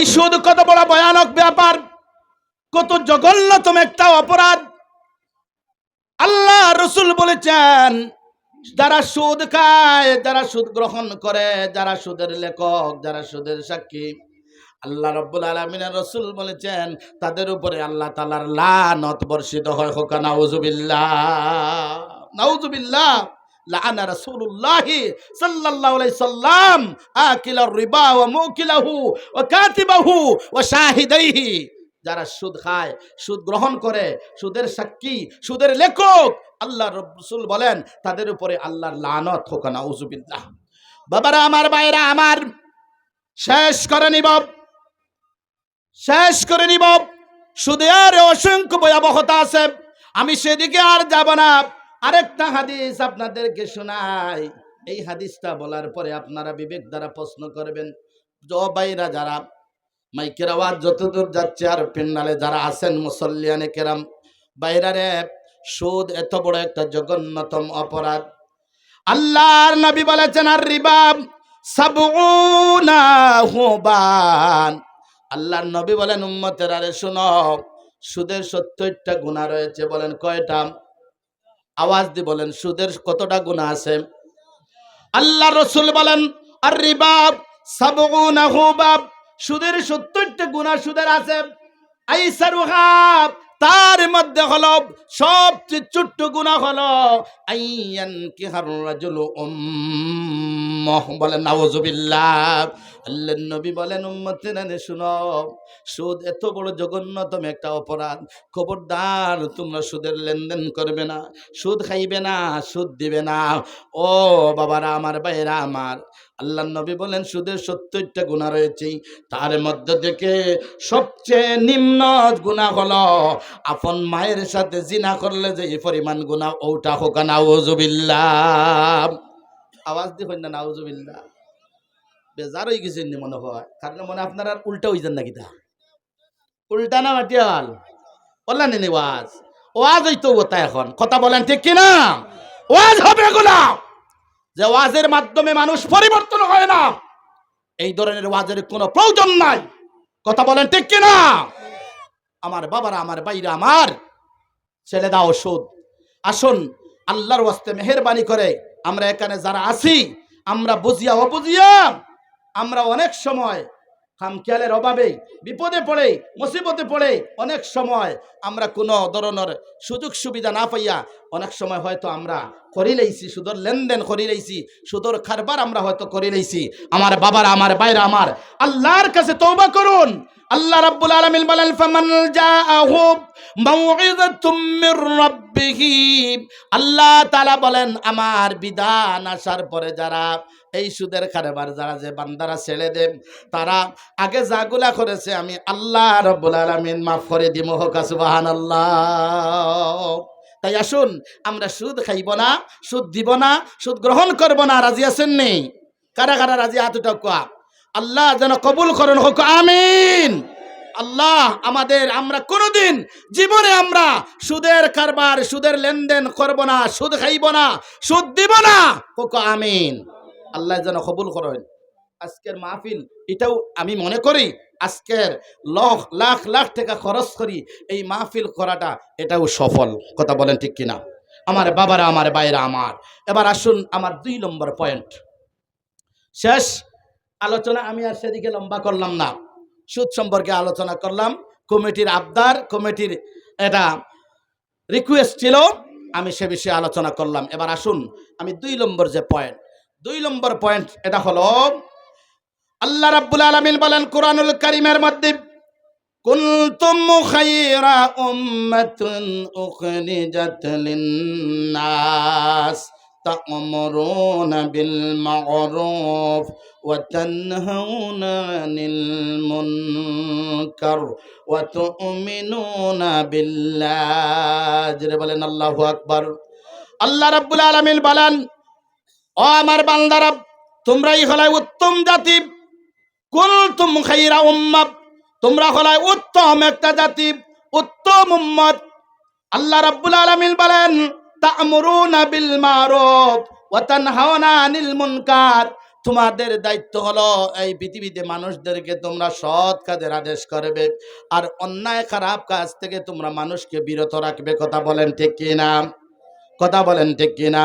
এই সুদ কত বড় ভয়ানক ব্যাপার? কত জঘন্যতম একটা অপরাধ। আল্লাহ রসুল বলেছেন, যারা সুদ খায়, যারা সুদ গ্রহণ করে, যারা সুদের লেখক, যারা সুদের সাক্ষী, আল্লাহ রব্বুল আলমিনের রসুল বলেছেন, তাদের উপরে আল্লাহ তালার লানত বর্ষিত হয়। হোকা, নাউজুবিল্লাহ নাউজুবিল্লাহ। লাআনা রাসূলুল্লাহি সাল্লাল্লাহু আলাইহি সাল্লাম আকিলার রিবা ওয়া মুকিলাহু ওয়া কাতিবাহু ওয়া শাহিদাইহি। যারা সুদ খায়, সুদ গ্রহণ করে, সুদের সাক্ষী, সুদের লেখক আল্লাহ রসুল বলেন, তাদের উপরে আল্লাহর লানত হোক নাউজুবিল্লাহ বাবারা, আমার বাইরা আমার শেষ করে নিব। শেষ করে নিব। সুদের অসংখ্য ভয়াবহতা আছে। আমি সেদিকে আর যাব না। আরেকটা হাদিস আপনাদেরকে শোনাই। এই হাদিসটা বলার পরে আপনারা বিবেক দ্বারা প্রশ্ন করবেন জ বাইরা যারা, মাইকের আওয়াজ যতদূর যাচ্ছে আর পেন্ডালে যারা আছেন মুসল্লিয়ানে কেরাম বাইরারে সুদ এত বড় একটা জঘন্যতম অপরাধ। আল্লাহর নবী বলেছেন, আর রিবাব আল্লাহর নবী বলেন, উম্মতের আরে শুনো, সুদের সত্তরটা গুণা রয়েছে। বলেন, কয়টা? আওয়াজ দিয়ে বলেন, সুদের কতটা গুণা আছে? আল্লাহ রসুল বলেন আর রিবাব সাবগুনা হুবাব সুদের সত্তরটা গুণা সুদের আছে। আইসার হাব তার মধ্যে হলো সবচেয়ে ছোট্ট গুণা হলো আইয়ান কি হারুল উম্মহ বলেন, নাউজুবিল্লাহ। আল্লাহ নবী বলেন উম্মতের শুনো, সুদ এত বড় জঘন্যতম একটা অপরাধ। খবরদার, তোমরা সুদের লেনদেন করবে না, সুদ খাইবে না, সুদ দিবে না। ও বাবারা, আমার ভাইরা আমার আল্লাহ নবী বলেন, সুদের সত্তরটা গুণা রয়েছে। তার মধ্যে থেকে সবচেয়ে নিম্ন গুণা হলো, আপন মায়ের সাথে জিনা করলে যে এই পরিমাণ গুণা ওটা হোক নাউজুবিল্লাহ। আওয়াজ দিয়ে না, নাউজুবিল্লাহ। বেজার হয়ে নি মনে হয়। কারণ মনে আপনার আর উল্টা যান নাকি তা? উল্টা না মাটিয়াল? বললেন নি ওয়াজ। ওয়াজ হইতো ওটা এখন। কথা বলেন ঠিক কিনা? ওয়াজ হবে এগুলা যে ওয়াজের মাধ্যমে মানুষ পরিবর্তন হয় না। এই ধরনের ওয়াজের কোনো প্রয়োজন নাই। কথা বলেন ঠিক কিনা? আমার বাবারা, আমার বাইরা আমার ছেলে দা ওষুধ আসুন, আল্লাহর ওয়াস্তে মেহরবানি করে আমরা এখানে যারা আছি, আমরা বুঝিয়া অবুঝিয়া আমরা অনেক সময় খামখেয়ালের অভাবে, বিপদে পড়ে, মুসিবতে পড়ে অনেক সময় আমরা কোনো ধরনের সুযোগ সুবিধা না পাইয়া অনেক সময় হয়তো আমরা করি লইছি, সুদর লেনদেন করি লইছি, সুদর খারবার আমরা হয়তো করি লইছি। আমার বাবার, আমার বাইরে আমার আল্লাহর কাছে তৌবা করুন। আল্লাহ রাব্বুল আলামিন বলেন, ফামান জাআহু মাউইযাতুম মির রাব্বিহি, আল্লাহ তাআলা বলেন, আমার বিধান আসার পরে যারা এই সুদের কারবার, যারা যে বান্দারা ছেড়ে দেন, তারা আগে যাগুলা করেছে, আমি আল্লাহ রব্বুল আলামিন মাফ করে দিব। হোক সুবহানাল্লাহ। তাই আসুন, আমরা সুদ খাইব না, সুদ দিব না, সুদ গ্রহণ করব না। রাজি আছেন নেই কারা কারা রাজি? হাতুটা কোয়া। আল্লাহ যেন কবুল করেন, হোক, আমিন। আল্লাহ আমাদের, আমরা কোনোদিন জীবনে আমরা সুদের কারবার, সুদের লেনদেন করব না, সুদ খাইব না, সুদ দিব না, হোক, আমিন। আল্লাহ যেন কবুল করেন। আজকের মাহফিল, এটাও আমি মনে করি আজকের লখ লাখ লাখ টাকা খরচ করি এই মাহফিল করাটা, এটাও সফল। কথা বলেন ঠিক কিনা? আমার বাবারা, আমার বাইরা আমার। এবার আসুন, আমার দুই নম্বর পয়েন্ট শেষ আলোচনা আমি আর সেদিকে লম্বা করলাম না। সুদ সম্পর্কে আলোচনা করলাম। কমিটির আবদার, কমিটির এটা রিকোয়েস্ট ছিল, আমি সে বিষয়ে আলোচনা করলাম। এবার আসুন, আমি দুই নম্বর যে পয়েন্ট দুই নম্বর পয়েন্ট এটা হলো, আল্লাহ রাব্বুল আলামিন বলেন, কোরআনুল কারীমের মধ্যে, কুনতুম খায়রা উম্মাতুন উখরিজাত লিন-নাস। تأمرون بالمعروف وتنهون عن المنكر وتؤمنون بالله جري বলেন আল্লাহু আকবার আল্লাহ রাব্বুল আলামিন বলেন ও আমার বান্দারা তোমরাই হলাই উত্তম জাতি কুলতুম খাইরা উম্মাত তোমরা হলাই উত্তম একটা জাতি উত্তম উম্মত আল্লাহ রাব্বুল আলামিন বলেন তা'মুরুনা বিল মারুফ ওয়া তানহাউনা আনিল মুনকার। তোমাদের দায়িত্ব হলো এই পৃথিবীতে মানুষদেরকে তোমরা সৎ কাজের আদেশ করবে আর অন্যায় খারাপ কাজ থেকে তোমরা মানুষকে বিরত রাখবে। কথা বলেন ঠিক কিনা? কথা বলেন ঠিক কিনা?